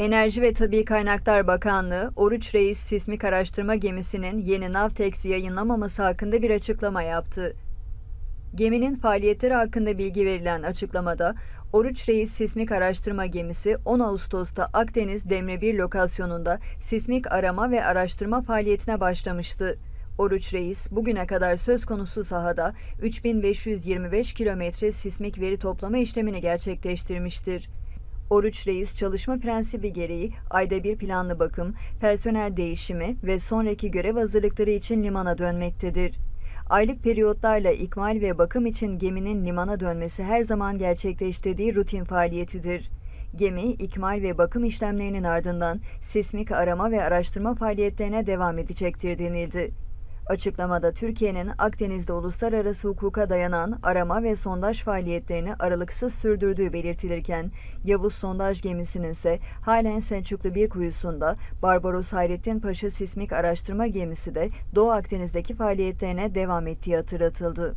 Enerji ve Tabi Kaynaklar Bakanlığı, Oruç Reis Sismik Araştırma Gemisi'nin yeni Navtex yayınlamaması hakkında bir açıklama yaptı. Geminin faaliyetleri hakkında bilgi verilen açıklamada, Oruç Reis Sismik Araştırma Gemisi 10 Ağustos'ta Akdeniz Demre 1 lokasyonunda sismik arama ve araştırma faaliyetine başlamıştı. Oruç Reis bugüne kadar söz konusu sahada 3525 kilometre sismik veri toplama işlemini gerçekleştirmiştir. Oruç Reis çalışma prensibi gereği ayda bir planlı bakım, personel değişimi ve sonraki görev hazırlıkları için limana dönmektedir. Aylık periyotlarla ikmal ve bakım için geminin limana dönmesi her zaman gerçekleştirdiği rutin faaliyetidir. Gemi, ikmal ve bakım işlemlerinin ardından sismik arama ve araştırma faaliyetlerine devam edecektir denildi. Açıklamada Türkiye'nin Akdeniz'de uluslararası hukuka dayanan arama ve sondaj faaliyetlerini aralıksız sürdürdüğü belirtilirken, Yavuz sondaj gemisinin ise halen Selçuklu bir kuyusunda, Barbaros Hayrettin Paşa sismik araştırma gemisi de Doğu Akdeniz'deki faaliyetlerine devam ettiği hatırlatıldı.